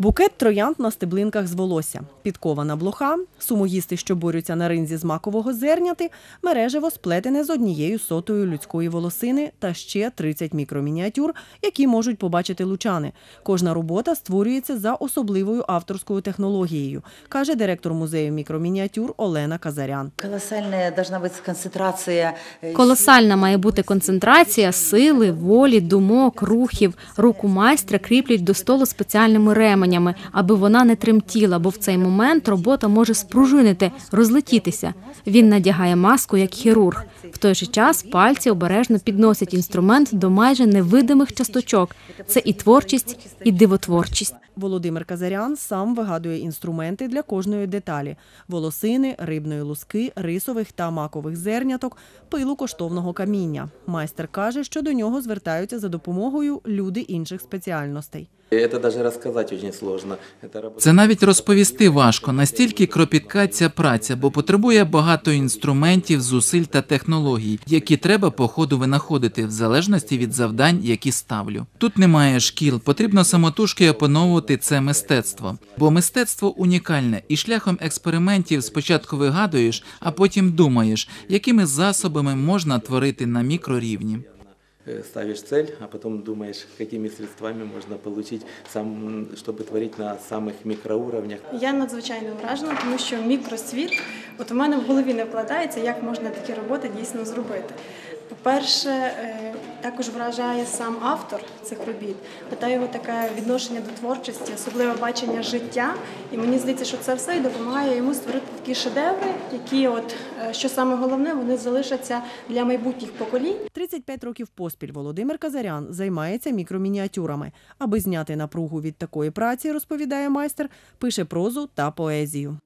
Букет троянд на стеблинках з волосся, підкована блоха, сумоїсти, що борються на ринзі з макового зерняти, мережево сплетене з однією сотою людської волосини та ще 30 мікромініатюр, які можуть побачити лучани. Кожна робота створюється за особливою авторською технологією, каже директор музею мікромініатюр Олена Казарян. Колоссальная должна быть концентрация. э, Колосальна має бути концентрація сили, волі, думок, рухів. Руку майстра кріплять до столу спеціальними ременями, аби вона не тремтіла, бо в цей момент робота може спружинити, розлетітися. Він надягає маску як хірург. В той же час пальці обережно підносять інструмент до майже невидимих часточок. Це і творчість, і дивотворчість. Володимир Казарян сам вигадує інструменти для кожної деталі: волосини, рибної луски, рисових та макових зерняток, пилу коштовного каміння. Майстер каже, що до нього звертаються за допомогою люди інших спеціальностей. Це навіть розповісти важко, настільки кропітка ця праця, бо потребує багато інструментів, зусиль та технологій, які треба по ходу винаходити в залежності від завдань, які ставлю. Тут немає шкіл, потрібно самотужки опановувати це мистецтво. Бо мистецтво унікальне, і шляхом експериментів спочатку вигадуєш, а потім думаєш, якими засобами можна творити на мікрорівні. Э, Ставишь цель, а потом думаешь, какими средствами можно получить, сам, чтобы творить на самых микроуровнях. Я надзвичайно вражена, тому що мікросвіт, от у мене в голові не вкладається, як можна такі роботи дійсно зробити. По-перше, е, також вражає сам автор цих робіт, та його таке відношення до творчості, особливе бачення життя. І мені здається, що це все і допомагає йому створити такі шедеври, які, от е, що саме головне, вони залишаться для майбутніх поколінь. 35 років поспіль Володимир Казарян займається мікромініатюрами. Аби зняти напругу від такої праці, розповідає майстер, пише прозу та поезію.